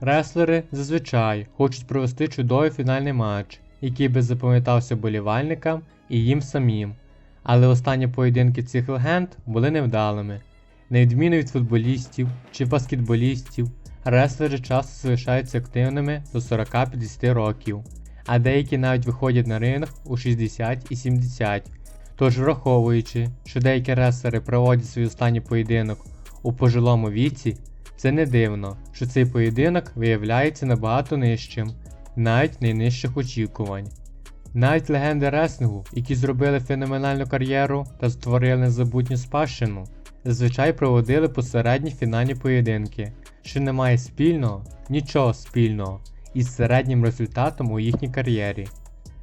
Реслери зазвичай хочуть провести чудовий фінальний матч, який би запам'ятався болівальникам і їм самим. Але останні поєдинки цих легенд були невдалими. На відміну від футболістів чи баскетболістів, реслери часто залишаються активними до 40-50 років, а деякі навіть виходять на ринг у 60 і 70. Тож враховуючи, що деякі реслери проводять свій останній поєдинок у пожилому віці, це не дивно, що цей поєдинок виявляється набагато нижчим, навіть найнижчих очікувань. Навіть легенди реслінгу, які зробили феноменальну кар'єру та створили незабутню спадщину, зазвичай проводили посередні фінальні поєдинки, що не має спільного, нічого спільного із середнім результатом у їхній кар'єрі.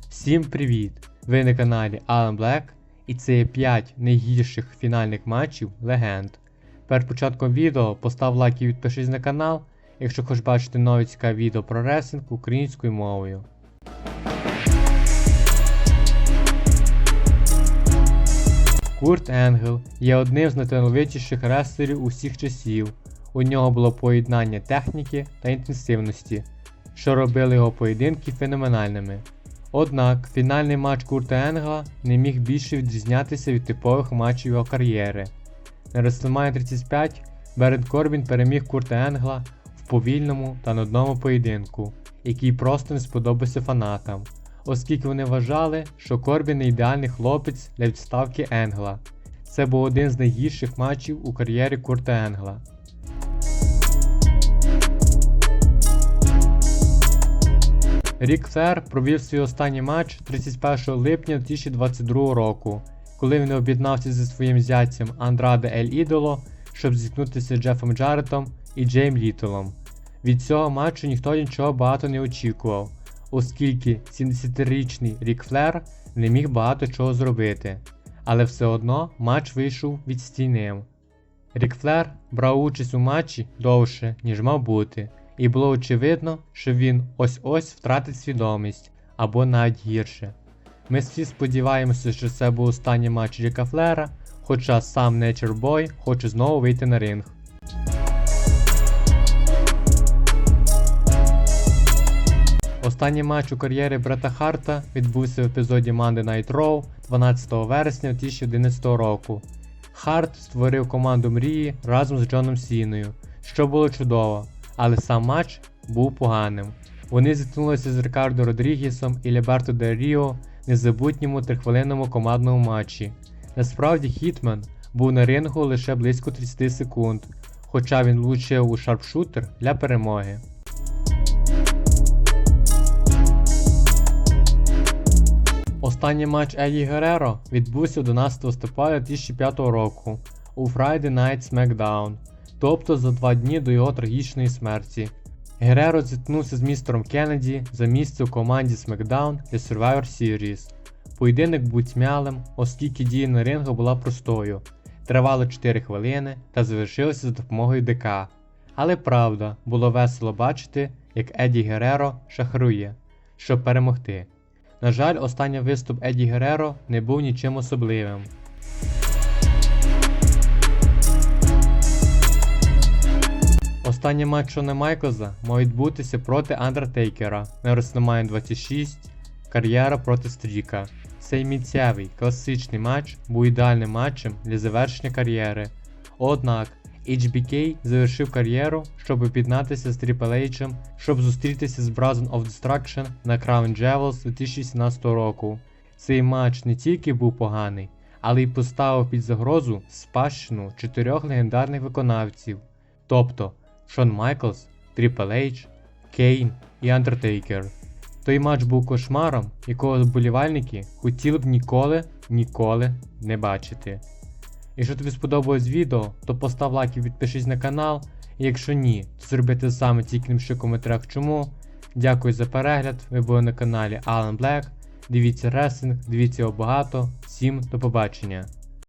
Всім привіт! Ви на каналі Alan Black і це є 5 найгірших фінальних матчів легенд. Перед початком відео постав лайк і підпишись на канал, якщо хочеш бачити нові цікаві відео про ресинг українською мовою. Курт Енгел є одним з найталановитіших реслерів усіх часів. У нього було поєднання техніки та інтенсивності, що робили його поєдинки феноменальними. Однак фінальний матч Курта Енгела не міг більше відрізнятися від типових матчів його кар'єри. На WrestleMania 35 Берен Корбін переміг Курта Енгла в повільному та нудному поєдинку, який просто не сподобався фанатам, оскільки вони вважали, що Корбін не ідеальний хлопець для відставки Енгла. Це був один з найгірших матчів у кар'єрі Курта Енгла. Рік Флер провів свій останній матч 31 липня 2022 року, коли він об'єднався зі своїм зятцем Андраде Ель Ідоло, щоб зіткнутися з Джефом Джаретом і Джейм Літтлом. Від цього матчу ніхто нічого багато не очікував, оскільки 70-річний Рік Флер не міг багато чого зробити, але все одно матч вийшов відстійним. Рік Флер брав участь у матчі довше, ніж мав бути, і було очевидно, що він ось-ось втратить свідомість або навіть гірше. Ми всі сподіваємося, що це був останній матч Ріка Флера, хоча сам Boy хоче знову вийти на ринг. Останній матч у кар'єрі Брета Харта відбувся в епізоді Monday Night Raw 12 вересня 2011 року. Харт створив команду мрії разом з Джоном Сіною, що було чудово, але сам матч був поганим. Вони зіткнулися з Рикардо Родрігісом і Ліберто Де Ріо незабутньому трихвилинному командному матчі. Насправді Хітмен був на рингу лише близько 30 секунд, хоча він влучив у шарпшутер для перемоги. Останній матч Еді Гереро відбувся 11 листопада 2005 року у Friday Night SmackDown, тобто за два дні до його трагічної смерті. Гереро зіткнувся з містером Кеннеді за місце у команді SmackDown для Survivor Series. Поєдинок був тьмялим, оскільки дія на рингу була простою, тривало 4 хвилини та завершилося за допомогою ДК. Але правда, було весело бачити, як Еді Гереро шахрує, щоб перемогти. На жаль, останній виступ Еді Гереро не був нічим особливим. Останній матч Шона Майклза мав відбутися проти Андертейкера на WrestleMania 26 кар'єра проти Стріка. Цей міцевий класичний матч був ідеальним матчем для завершення кар'єри. Однак HBK завершив кар'єру, щоб об'єднатися з Triple щоб зустрітися з Brazen of Destruction на Crown Jewels 2017 року. Цей матч не тільки був поганий, але й поставив під загрозу спадщину чотирьох легендарних виконавців, тобто Шон Майклс, Triple H, Кейн і Undertaker. Той матч був кошмаром, якого вболівальники хотіли б ніколи, ніколи не бачити. Якщо тобі сподобалось відео, то постав лайк і підпишись на канал. І якщо ні, то зроби те саме тільки в коментарях чому. Дякую за перегляд. Ви були на каналі Alan Black. Дивіться ресинг, дивіться його багато. Всім до побачення.